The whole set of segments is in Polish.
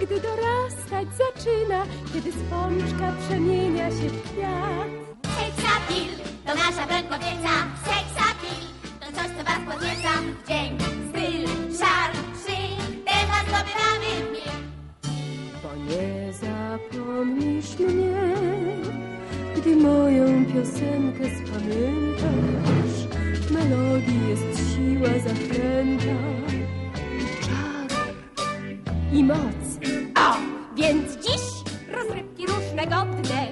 gdy dorastać zaczyna, kiedy z przemienia się w kwiat. Seksapil to nasza broń seksapil to coś, co was podnieca w dzień. Więc dziś rozrywki różne godne,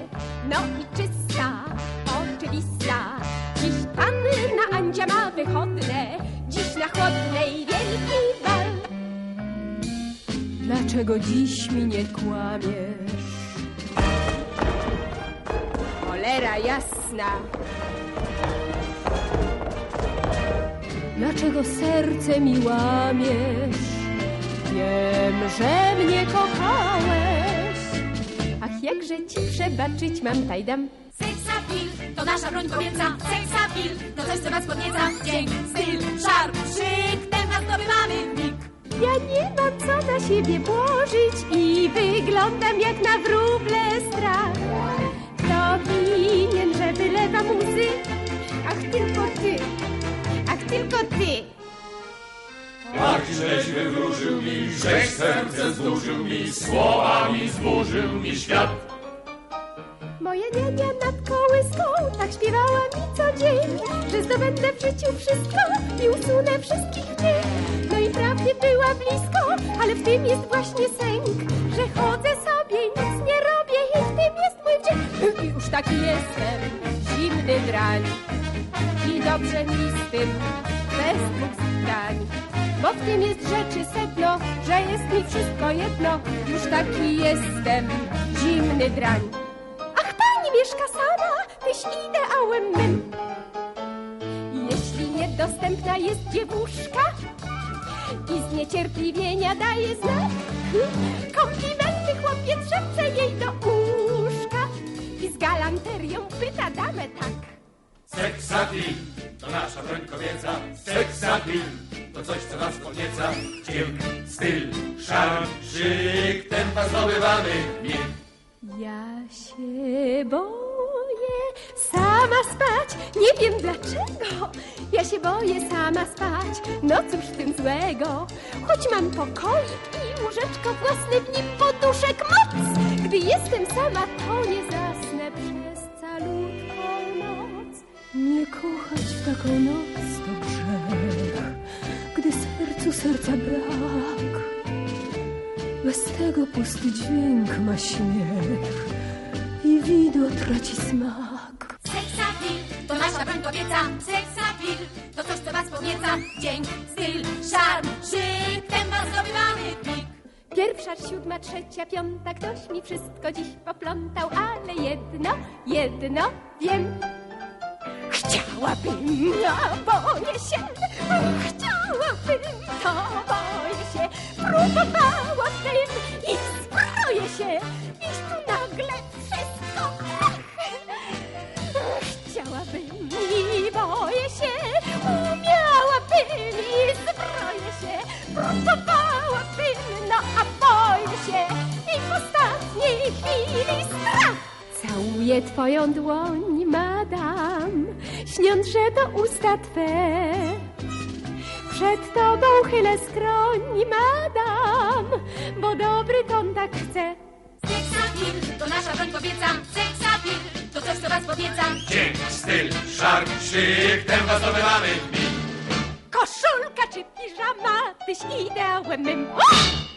no i czysta, oczywista. Dziś panna Andzia ma wychodne, dziś na chłodnej wielki bal. Dlaczego dziś mi nie kłamiesz? Cholera jasna, Dlaczego serce mi łamiesz? Wiem, że mnie kochałeś. ach jakże ci przebaczyć mam tajdam. Seksapil, to nasza broń kobieca. Seksapil, to coś, co was podnieca. Dzień, styl, szarm, szyk, temat zdobywamy w mig. Ja nie mam co na siebie położyć i wyglądam jak na wróble strach. Kto winien, wywróżył mi, żeś serce zdłużył mi, słowami zburzył mi świat. Moja niania nad kołyską tak śpiewała mi co dzień, że zdobędę w życiu wszystko i usunę wszystkich cień. No i prawie była blisko, ale w tym jest właśnie sęk, że chodzę sobie i nic nie robię i w tym jest mój dzień. I już taki jestem, zimny drań i dobrze mi z tym, bez dwóch zdań. Bo w tym jest rzeczy sedno, że jest mi wszystko jedno, już taki jestem, zimny drań. Ach, pani mieszka sama, tyś ideałem mym. Jeśli niedostępna jest dziewuszka i z niecierpliwienia daje znak, komplimenty chłopiec szepce jej do uszka i z galanterią pyta damę tak. Seksapil, to nasza broń kobieca. Seksapil, to coś, co nas podnieca. Dźwięk, styl, szarm, szyk, tempa zdobywamy. Ja się boję sama spać, nie wiem dlaczego. Ja się boję sama spać, no cóż w tym złego. Choć mam pokoik i łóżeczko własne, w nim poduszek moc. Gdy jestem sama, to nie zasnę kochać w taką noc to grzech, gdy sercu serca brak. Bez tego pusty dźwięk ma śmiech i widok traci smak. Seksapil, to nasza broń kobieca. Seksapil, to coś, co was podnieca. Dzień, styl, szarm, szyk, temat zdobywamy w mig. Pierwsza, siódma, trzecia, piąta, ktoś mi wszystko dziś poplątał, ale jedno, jedno wiem. Chciałabym, no boję się, chciałabym, to boję się, próbowałabym i zbroję się, iż tu nagle wszystko. Chciałabym i boję się, umiałabym i zbroję się, próbowałabym, no a boję się. I w ostatniej chwili strach. Całuję twoją dłoń, madam, śniąc, że to usta twe. Przed tobą chylę skroń, madam, bo dobry ton tak chce. Seksapil, to nasza broń kobieca. Seksapil, to coś, co was podnieca. Dźwięk, styl, szarm, szyk, tempa zdobywamy w mig. Koszulka czy piżama, tyś ideałem mym. O!